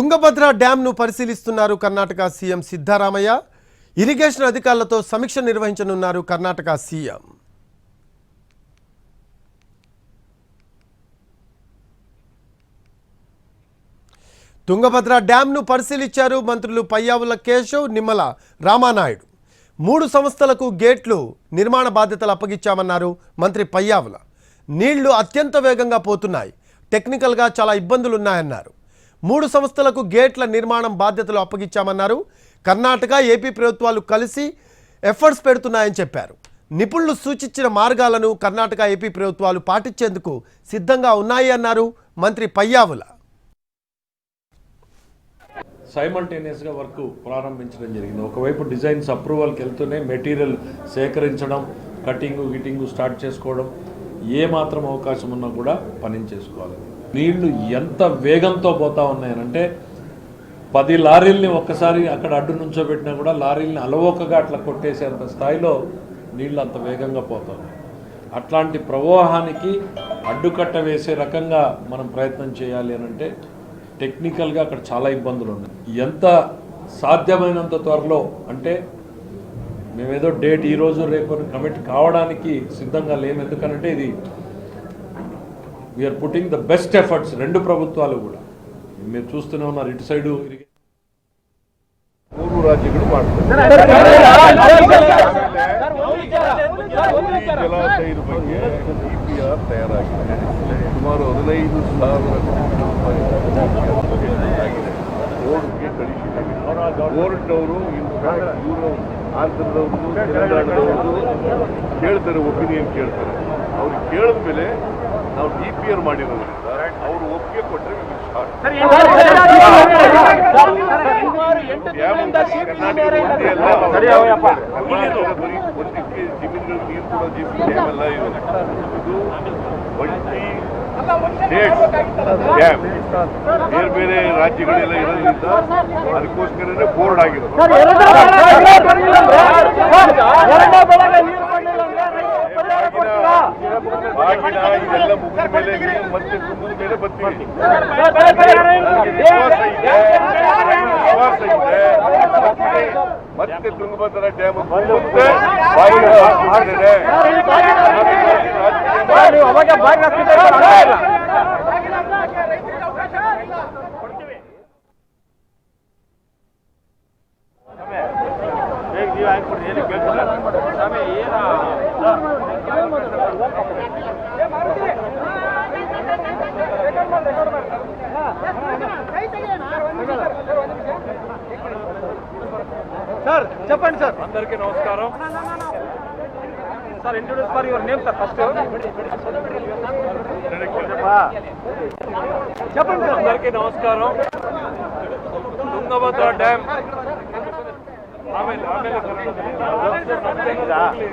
తుంగభద్ర డ్యాంను పరిశీలిస్తున్నారు Karnataka CM Siddaramaiah. Irrigation అధికారులతో సమీక్ష నిర్వహించనున్నారు కర్ణాటక సీఎం. తుంగభద్ర డ్యాంను పరిశీలించారు మంత్రులు పయ్యావుల కేశవ్ నిమ్మల రామానాయుడు. మూడు సంస్థలకు గేట్లు నిర్మాణ బాధ్యతలు అప్పగించామన్నారు మంత్రి పయ్యావుల. నీళ్ళు అత్యంత వేగంగా పోతున్నాయి. టెక్నికల్గా చాలా ఇబ్బందులున్నాయన్నారు. మూడు సంస్థలకు గేట్ల నిర్మాణం బాధ్యతలు అప్పగించామన్నారు కర్ణాటక ఏపీ ప్రభుత్వాలు కలిసి ఎఫర్ట్స్ పెడుతున్నాయని చెప్పారు. నిపుణులు సూచించిన మార్గాలను కర్ణాటక ఏపీ ప్రభుత్వాలు పాటించేందుకు సిద్ధంగా ఉన్నాయి అన్నారు మంత్రి పయ్యావుల. సైమల్టేనియస్గా వర్క్ ప్రారంభించడం జరిగింది. ఒకవైపు డిజైన్స్ అప్రూవల్కి వెళ్తూనే మెటీరియల్ సేకరించడం కటింగ్ గిటింగ్ స్టార్ట్ చేసుకోవడం ఏ మాత్రం అవకాశం ఉన్నా కూడా పని చేసుకోవాలి. నీళ్ళు ఎంత వేగంతో పోతా ఉన్నాయనంటే పది లారీల్ని ఒక్కసారి అక్కడ అడ్డు నుంచోబెట్టినా కూడా లారీల్ని అలవోకగా అట్లా కొట్టేసేంత స్థాయిలో నీళ్ళు అంత వేగంగా పోతుంది అట్లాంటి ప్రవాహానికి అడ్డుకట్ట వేసే రకంగా మనం ప్రయత్నం చేయాలి అని అంటే టెక్నికల్గా అక్కడ చాలా ఇబ్బందులు ఉన్నాయి ఎంత సాధ్యమైనంత త్వరలో అంటే మేమేదో డేట్ ఈరోజు రేపు కమిట్ కావడానికి సిద్ధంగా లేము ఎందుకనంటే ఇది we are putting the best efforts రెండు ప్రభుత్వాలు కూడా మీరు చూస్తూనే ఉన్నారు ఇటు సైడు ಮೂರು ರಾಜ್ಯಗಳು ಮಾಡ್ತಾರೆ ಈ ಜಲಾಶಯದ ಬಗ್ಗೆ ಡಿಪಿಆರ್ ತಯಾರಾಗಿದೆ ಸುಮಾರು ಹದಿನೈದು ಸಾವಿರ ಕೋಟಿ ರೂಪಾಯಿ ಆಗಿದೆ ಬೋರ್ಡ್ಗೆ ಕಳಿಸಿದ್ದೀವಿ ಬೋರ್ಡ್ನವರು ಇವರು ಆಂಧ್ರದವ್ರದ್ದು ತೆಲಂಗಾಣದವ್ರದ್ದು ಕೇಳ್ತಾರೆ ಒಪಿನಿಯನ್ ಕೇಳ್ತಾರೆ ಅವ್ರು ಕೇಳಿದ ಮೇಲೆ ನಾವು ಡಿ ಪಿ ಆರ್ ಮಾಡಿರೋದ್ರಿಂದ ಅವರು ಒಪ್ಪಿಗೆ ಕೊಟ್ಟರೆ ಒಂದಕ್ಕೆ ಜಮೀನುಗಳು ನೀರು ಕೊಡೋ ಜಮೀನು ಎಲ್ಲ ಇದೆ ಟ್ವೆಂಟಿ ಡ್ಯಾಮ್ ಬೇರೆ ಬೇರೆ ರಾಜ್ಯಗಳೆಲ್ಲ ಇರೋದ್ರಿಂದ ಅದಕ್ಕೋಸ್ಕರನೇ ಬೋರ್ಡ್ ಆಗಿರೋದು ಮತ್ತೆ ತುಂಗಭದ್ರಾ ಡ್ಯಾಮ್ ಮತ್ತೆ ಬಾಗಿನ ಹಾಕಿದ್ದೇನೆ. సార్ చెప్పండి సార్. అందరికీ నమస్కారం. Sir introduce for your name sir first చెప్పండి సార్. అందరికీ నమస్కారం. తుంగభద్ర డ్యామ్.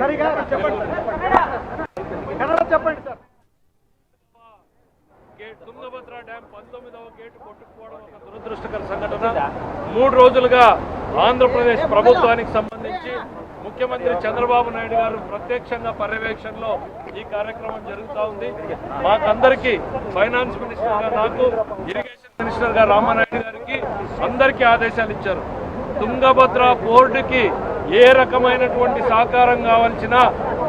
సరిగా చెప్పండి. కన్నడ చెప్పండి సార్ గేట్ డ్యామ్ పంతొమ్మిదవ గేటు కొట్టుకుపోవడం ఒక దురదృష్టకర సంఘటన. మూడు రోజులుగా ఆంధ్రప్రదేశ్ ప్రభుత్వానికి సంబంధించి ముఖ్యమంత్రి చంద్రబాబు నాయుడు గారు ప్రత్యక్షంగా పర్యవేక్షణలో ఈ కార్యక్రమం జరుగుతూ ఉంది. మాకందరికీ ఫైనాన్స్ మినిస్టర్ గారు నాకు ఇరిగేషన్ మినిస్టర్ గారు రామానాయుడు గారికి అందరికీ ఆదేశాలు ఇచ్చారు. తుంగభద్ర బోర్డుకి ఏ రకమైనటువంటి సహకారం కావాల్సిన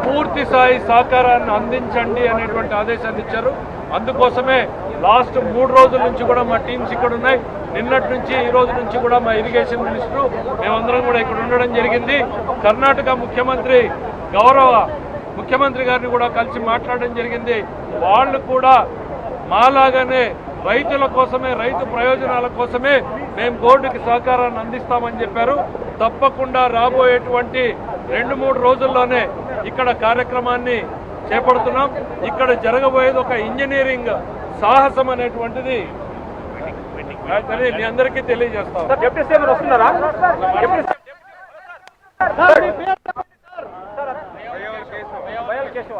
పూర్తి స్థాయి సహకారాన్ని అందించండి అనేటువంటి ఆదేశాన్ని ఇచ్చారు. అందుకోసమే లాస్ట్ మూడు రోజుల నుంచి కూడా మా టీమ్స్ ఇక్కడ ఉన్నాయి. నిన్నటి నుంచి ఈ రోజు నుంచి కూడా మా ఇరిగేషన్ మినిస్టరు మేమందరం కూడా ఇక్కడ ఉండడం జరిగింది. కర్ణాటక ముఖ్యమంత్రి గౌరవ ముఖ్యమంత్రి గారిని కూడా కలిసి మాట్లాడడం జరిగింది. వాళ్ళు కూడా మాలాగానే రైతుల కోసమే రైతు ప్రయోజనాల కోసమే మేము బోర్డుకి సహకారాన్ని అందిస్తామని చెప్పారు. తప్పకుండా రాబోయేటువంటి రెండు మూడు రోజుల్లోనే ఇక్కడ కార్యక్రమాన్ని చేపడుతున్నాం. ఇక్కడ జరగబోయేది ఒక ఇంజనీరింగ్ సాహసం అనేటువంటిది మీ అందరికీ తెలియజేస్తాం డిప్యూటీ వస్తున్నారా కేశవ